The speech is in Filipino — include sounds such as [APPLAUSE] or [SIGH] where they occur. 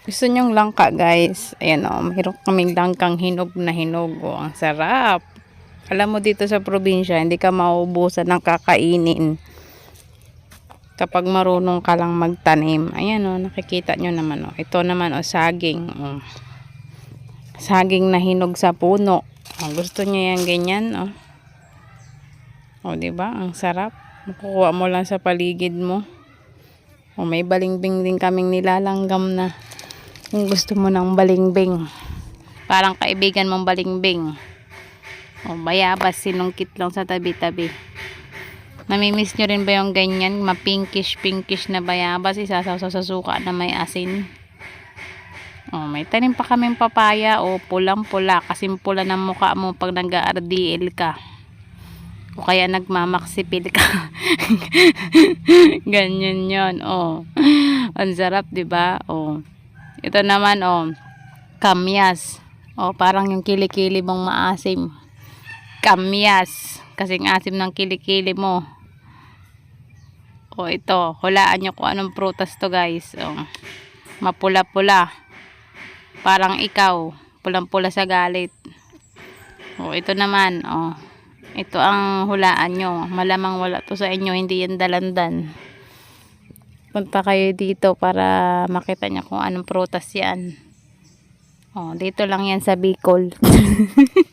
Gusto nyong langka, guys. Ayan o, mayroon kaming langkang hinog na hinog. O, ang sarap. Alam mo dito sa probinsya, hindi ka maubusan ng kakainin. Kapag marunong ka lang magtanim. Ayan o, nakikita nyo naman o. Ito naman o, saging. O. Saging na hinog sa puno. O, gusto nyo yan ganyan o. O, ba? Ang sarap. Makukuha mo lang sa paligid mo. O, may balingbing din kaming nilalanggam na. Kung gusto mo ng balingbing. Parang kaibigan mong balingbing. O, bayabas, sinungkit lang sa tabi-tabi. Namimiss nyo rin ba yung ganyan? Ma-pinkish-pinkish na bayabas. Isasaw sa suka na may asin. O, may tanim pa kaming papaya. O, pulang-pula. Kasing pula ng mukha mo pag nag-RDL ka. O kaya nagmamaksipil ka. [LAUGHS] Ganyan yon Oh. Ang sarap, ba? Oh. Ito naman oh. Kamyas. Oh, parang yung kilikili mong maasim. Kamyas. Kasing asim ng kilikili mo. Oh, ito. Hulaan nyo kung anong prutas to, guys. Oh. Mapula-pula. Parang ikaw. Pulang-pula sa galit. Oh, ito naman, oh. Ito ang hulaan nyo. Malamang wala to sa inyo, hindi yan dalandan. Punta kayo dito para makita nyo kung anong prutas yan. Oh, dito lang yan sa Bicol. [LAUGHS]